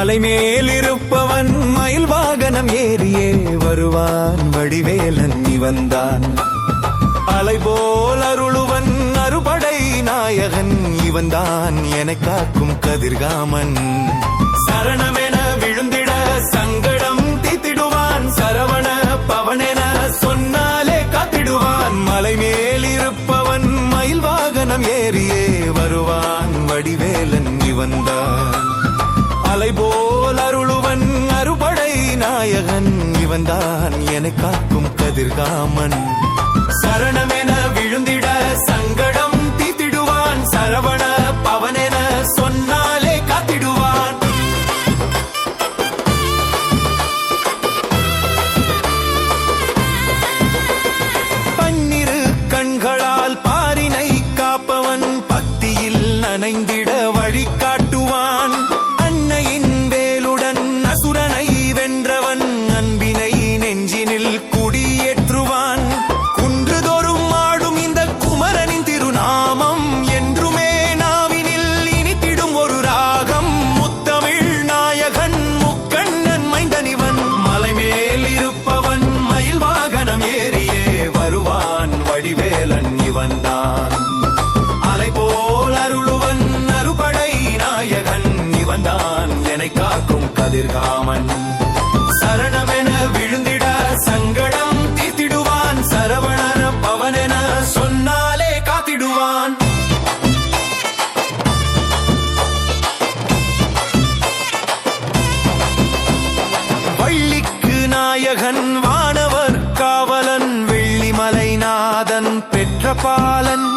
மலை மேல் இருப்பவன் மயில் வாகனம் ஏறியே வருவான் வடிவேலன் இவன்தான். அலை போல் அருளுவன் அறுபடை நாயகன் இவன்தான் என காக்கும் கதிர்காமன். சரணமென விழுந்திட சங்கடம் தீத்திடுவான் சரவண பவனென சொன்னாலே காத்திடுவான். மலை மேல் இருப்பவன் மயில் வாகனம் ஏறியே வருவான் வடிவேலன் இவன்தான். அலை போல் அருளுவன் அறுபடை நாயகன். இவன்தான் என காக்கும் கதிர்காமன். சரணமென கதிர்காமன் சரணமென விழுந்திட சங்கடம் தீர்த்திடுவான். சரவணன பவனென சொன்னாலே காத்திடுவான். வள்ளிக்கு நாயகன் வானவர் காவலன் வெள்ளிமலைநாதன் பெற்ற பாலன்.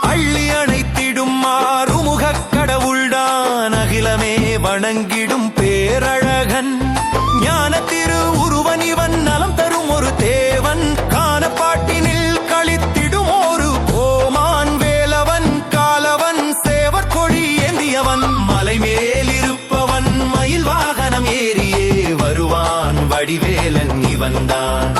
அள்ளி அணைத்திடும் மாறுமுகக் கடவுள்தான் அகிலமே வணங்கிடும் இவன்தான்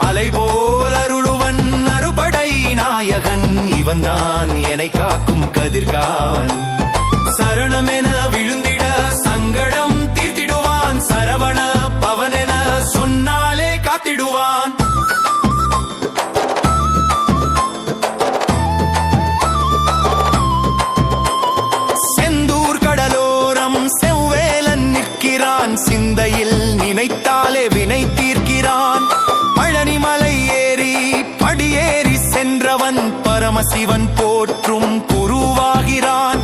அலை போல் அருளுவன் அறுபடை நாயகன் இவன்தான் என்னை காக்கும் கதிர்காவன். சரணமென விழுந்திட சங்கடம் தீர்த்திடுவான். சரவண பவனென சொன்னாலே காத்திடுவான். வினை தீர்க்கிறான். பழனி மலை ஏறி படியேறி சென்றவன் பரமசிவன் போற்றும் குருவாகிறான்.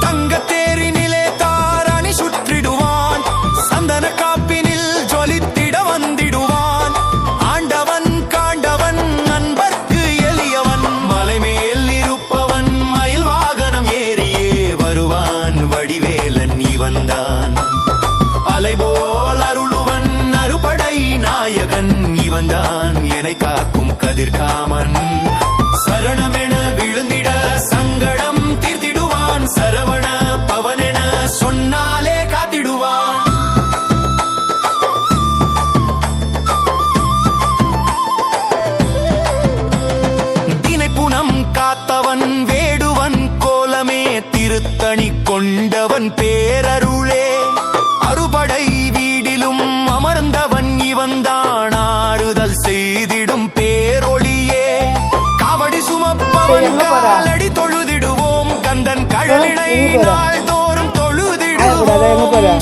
தங்கத்தேரினிலே தாரணி சுற்றிடுவான். சந்தன காப்பினில் ஜொலித்திட வந்திடுவான். ஆண்டவன் காண்டவன் நண்பர்க்கு எளியவன். மலைமேல் இருப்பவன் மயில் வாகனம் ஏறியே வருவான். வடிவேலன் இவன்தான். அலை போல் நாயகன் இவன்தான் என்னை காக்கும் கதிர்காமன் சரணமென விழுந்திட சங்கடம் தீர்த்திடுவான். சரவண பவனென சொன்னாலே காத்திடுவான். தினைப்புணம் காத்தவன் வேடுவன் கோலமே திருத்தணி கொண்டவன் பேரருளே. அறுபடை வீடிலும் அமர்ந்தவன் இவன்தான் காலடி தொழுதிடுவோம் கந்தன் கழலினை நாள் தோறும் தொழுதிடுவோம்.